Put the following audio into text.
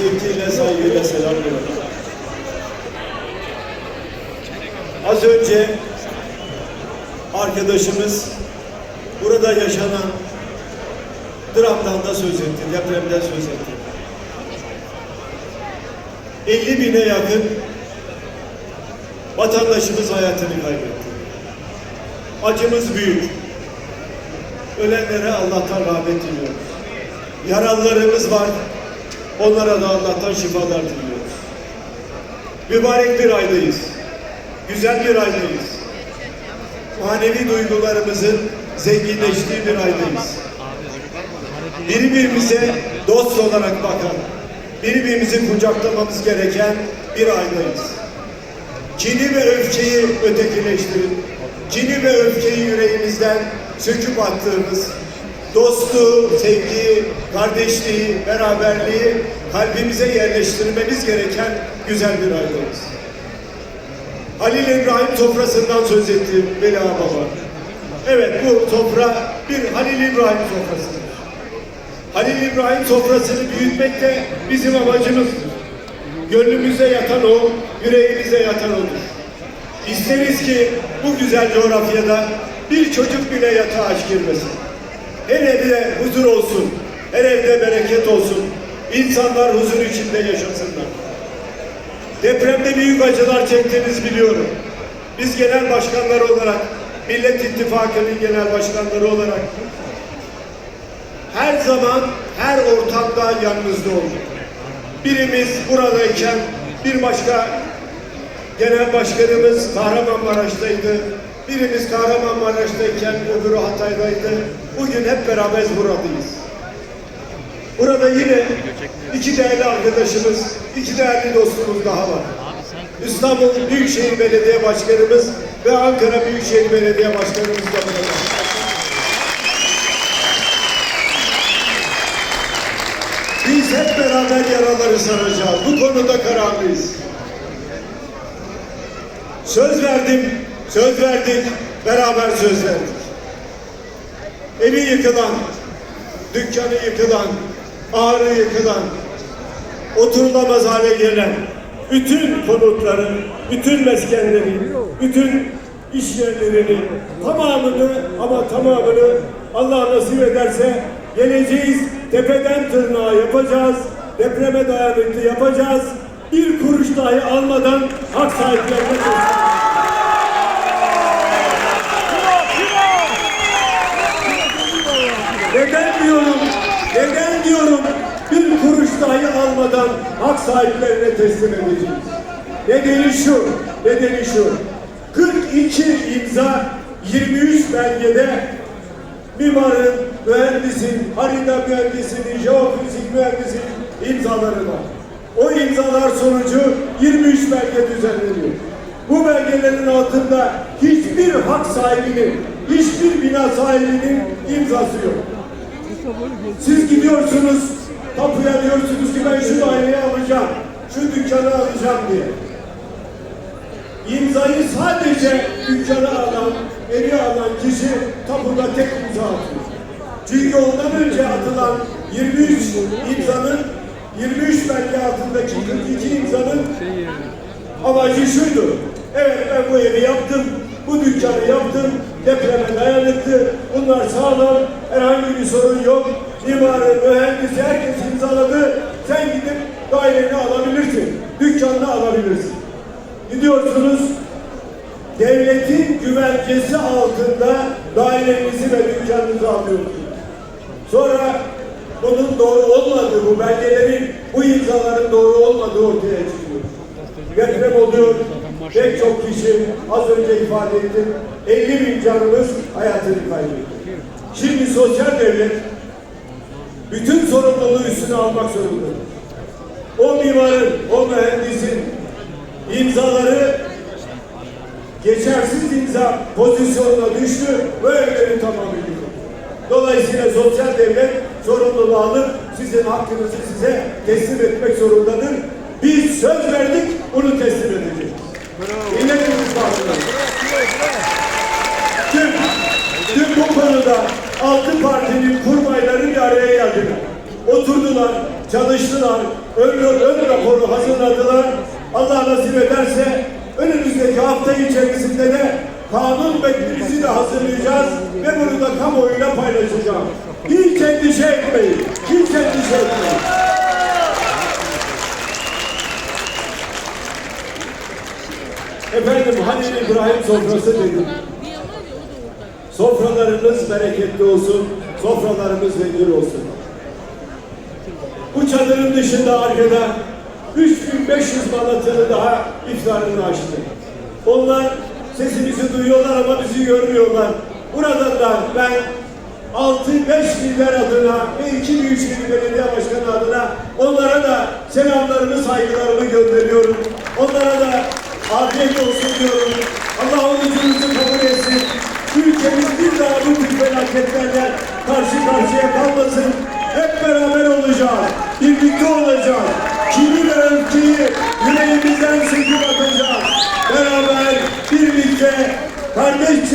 sevgiyle, saygıyla selamlıyorum. Az önce arkadaşımız burada yaşanan dramdan da söz etti, depremden söz etti. 50 bine yakın vatandaşımız hayatını kaybetti. Acımız büyük. Ölenlere Allah'tan rahmet diliyoruz. Yaralılarımız var. Onlara da Allah'tan şifalar diliyoruz. Mübarek bir aydayız. Güzel bir aydayız. Manevi duygularımızın zenginleştiği bir aydayız. Birbirimize dost olarak bakan, birbirimizi kucaklamamız gereken bir aydayız. Kini ve öfkeyi ötekileştirip, kini ve öfkeyi yüreğimizden söküp attığımız, dostluğu, sevgiyi, kardeşliği, beraberliği kalbimize yerleştirmemiz gereken güzel bir aydayız. Halil İbrahim sofrasından söz etti Veli Baba. Evet bu sofra bir Halil İbrahim sofrasıdır. Halil İbrahim sofrasını büyütmek de bizim amacımızdır. Gönlümüze yatan o, yüreğimize yatan odur. İsteriz ki bu güzel coğrafyada bir çocuk bile yatağa aç girmesin. Her evde huzur olsun, her evde bereket olsun. İnsanlar huzur içinde yaşasınlar. Depremde büyük acılar çektiğinizi biliyorum. Biz genel başkanlar olarak, Millet İttifakı'nın genel başkanları olarak her zaman, her ortamda yanınızda olduk. Birimiz buradayken bir başka genel başkanımız Kahramanmaraş'taydı. Birimiz Kahramanmaraş'tayken öbürü Hatay'daydı. Bugün hep beraber buradayız. Burada yine iki değerli arkadaşımız, iki değerli dostumuz daha var. İstanbul Büyükşehir Belediye Başkanımız ve Ankara Büyükşehir Belediye Başkanımız da burada. Biz hep beraber yaraları saracağız. Bu konuda kararlıyız. Söz verdim, söz verdik, beraber söz verdik. Evi yıkılan, dükkanı yıkılan, ağrı yıkılan, oturulamaz hale gelen bütün konutların, bütün meskenleri, bütün iş yerlerini, tamamını ama tamamını Allah nasip ederse geleceğiz, tepeden tırnağa yapacağız, depreme dayanıklı yapacağız, bir kuruş dahi almadan hak sahiplerine teslim Neden diyorum? Neden diyorum? Bir kuruş dahi almadan hak sahiplerine teslim edeceğiz. Nedeni şu, nedeni şu. 42 imza 23 belgede mimarın, mühendisin, harita mühendisinin, jeofizik mühendisin imzaları var. O imzalar sonucu 23 belge düzenleniyor. Bu belgelerin altında hiçbir hak sahibinin, hiçbir bina sahibinin imzası yok. Siz gidiyorsunuz, kapıya diyorsunuz ki ben şu daireyi alacağım, şu dükkanı alacağım diye. İmzayı sadece dükkanı alan, evi alan kişi kapıda tek imza atıyor. Çünkü ondan önce atılan 23 imzanın, 23 belge altındaki 42 imzanın amacı şuydu. Evet ben bu evi yaptım, bu dükkanı yaptım, depreme dayanıklı, bunlar sağlam, herhangi bir sorun yok. Mimarı, mühendisi, herkes imzaladı. Sen gidip daireni alabilirsin, dükkanını alabilirsin. Gidiyorsunuz, devletin güvencesi altında dairenizi ve dükkanınızı alıyorsunuz. Sonra bunun doğru olmadığı, bu belgelerin, bu imzaların doğru olmadığı ortaya çıkıyor. Deprem oluyor, pek çok kişi az önce ifade ettim, 50 bin canımız hayatını kaybetti. Şimdi sosyal devlet bütün sorumluluğu üstüne almak zorundadır. O mimarın, o mühendisin imzaları geçersiz imza pozisyonuna düştü ve evleri tamamıyla yıkıldı. Dolayısıyla sosyal devlet sorumluluğu alıp sizin hakkınızı size teslim etmek zorundadır. Biz söz verdik, bunu teslim edeceğiz. Milletimiz karşısında. Tüm, tüm bu konuda altı partinin kurmayları bir araya geldiler. Oturdular, çalıştılar, ön, ön raporu hazırladılar. Allah nasip ederse önümüzdeki hafta içerisinde de kanun metnimizi de hazırlayacağız ve bunu da kamuoyuyla paylaşacağım. Hiç endişe etmeyin. Hiç endişe etmeyin. Efendim Halil İbrahim sofrası dedim. Sofralarınız bereketli olsun, sofralarımız zengin olsun. Çadırın dışında arkada 3500 manatını daha iftarını açtı. Onlar sesimizi duyuyorlar ama bizi görmüyorlar. Buradan da ben 6-5 miller adına ve 2 Büyükşehir Belediye Başkanı adına onlara da selamlarımı, saygılarımı gönderiyorum. Onlara da afiyet olsun diyorum. Allah orucunuzu kabul etsin. Ülkemiz bir daha bu tür felaketlerle karşı karşıya kalmasın. Hep beraber olacağız. Olacağız. Kimi öfkeyi yüreğimizden söküp atacağız. Beraber, birlikte, kardeşçe